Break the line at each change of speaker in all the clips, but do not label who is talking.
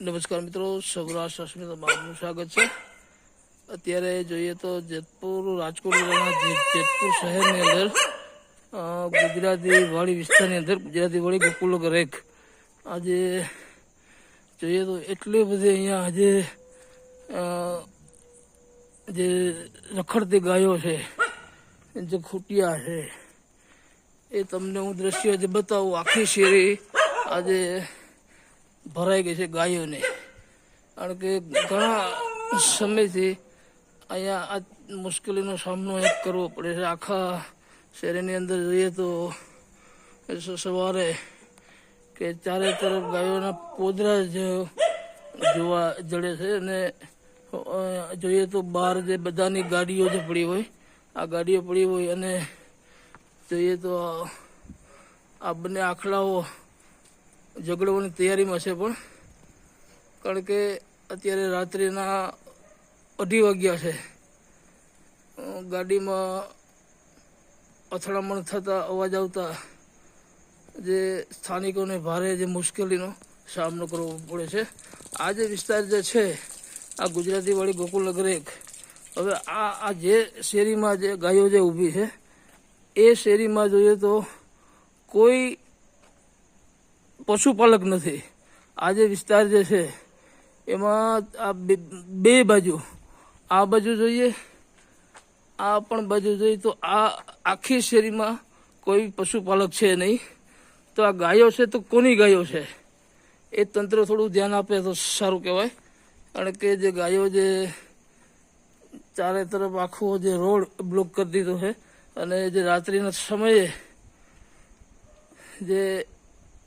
નમસ્કાર મિત્રો સૌરાષ્ટ્ર અસ્મિતામાં આપનું સ્વાગત છે. અત્યારે જોઈએ તો જેતપુર રાજકોટ જિલ્લાના જેતપુર શહેરની અંદર ગુજરાતી વાળી વિસ્તારની અંદર, ગુજરાતી વાળી ગોકુલ રેક આજે જોઈએ તો એટલી બધી અહીંયા આજે જે રખડતી ગાયો છે, જે ખૂટિયા છે, એ તમને હું દ્રશ્ય જે બતાવું. આખી શેરી આજે ભરાઈ ગઈ છે ગાયોને. કારણ કે ઘણા સમયથી અહીંયા આ મુશ્કેલીનો સામનો કરવો પડે છે. આખા શહેરની અંદર જોઈએ તો સવારે કે ચારે તરફ ગાયોના પોદરા જ જોવા જડે છે અને જોઈએ તો બહાર જે બધાની ગાડીઓ જે પડી હોય, આ ગાડીઓ પડી હોય અને જોઈએ તો આ બંને આખલાઓ ઝઘડવાની તૈયારીમાં છે પણ. કારણ કે અત્યારે રાત્રિના અઢી વાગ્યા છે. ગાડીમાં અથડામણ થતા અવાજ આવતા જે સ્થાનિકોને ભારે જે મુશ્કેલીનો સામનો કરવો પડે છે. આ જે વિસ્તાર જે છે, આ ગુજરાતીવાળી ગોકુલનગર એક. હવે આ આ જે શેરીમાં જે ગાયો જે ઊભી છે, એ શેરીમાં જોઈએ તો કોઈ પશુપાલક નથી. આ જે વિસ્તાર જે છે, એમાં આ બે- બાજુ. આ બાજુ જોઈએ, આ પણ બાજુ જોઈએ તો આ આખી શેરીમાં કોઈ પશુપાલક છે નહીં. તો આ ગાયો છે તો કોની ગાયો છે? એ તંત્ર થોડું ધ્યાન આપે તો સારું કહેવાય. કારણ કે જે ગાયો જે ચારે તરફ આખો જે રોડ બ્લોક કરી દીધો છે. અને જે રાત્રિના સમયે જે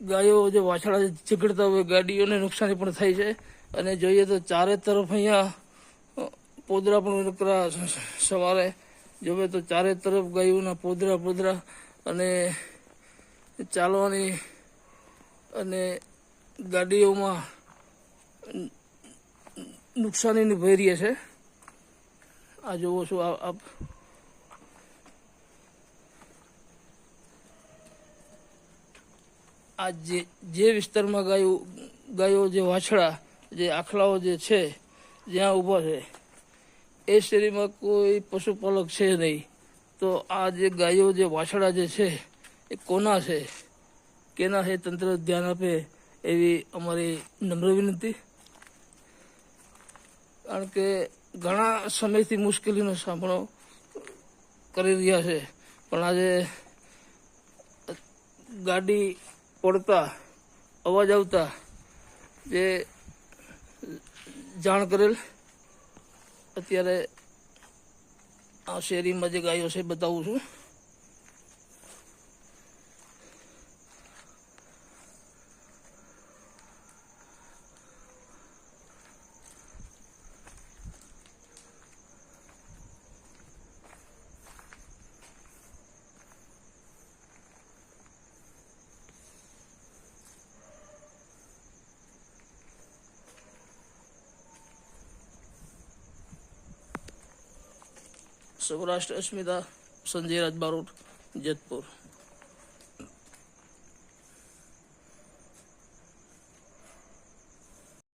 ગાયો જે વાછડા ઝઘડતા હોય, ગાડીઓને નુકસાની પણ થાય છે. અને જોઈએ તો ચારે તરફ અહીંયા પોદરા પણ સ- સવારે. જોવે તો ચારે તરફ ગાયોના પોદરા પોદરા અને ચાલવાની અને ગાડીઓમાં નુકસાનીની ભય રહે છે. આ જોવો છો આપ. આ જે જે વિસ્તારમાં ગાયો ગાયો જે વાછડા, જે આખલાઓ જે છે, જ્યાં ઊભા છે, એ શેરીમાં કોઈ પશુપાલક છે નહીં. તો આ જે ગાયો, જે વાછડા જે છે, એ કોના છે? કેના છે? તંત્ર ધ્યાન આપે એવી અમારી નમ્ર વિનંતી. કારણ કે ઘણા સમયથી મુશ્કેલીનો સામનો કરી રહ્યા છે. પણ આજે ગાડી પડતા અવાજ આવતા જે જાણ કરેલ અત્યારે આ શેરીમાં જે ગાયો છે બતાવું છું. સૌરાષ્ટ્ર અસ્મિતા સંજય રાજબારોટ જેતપુર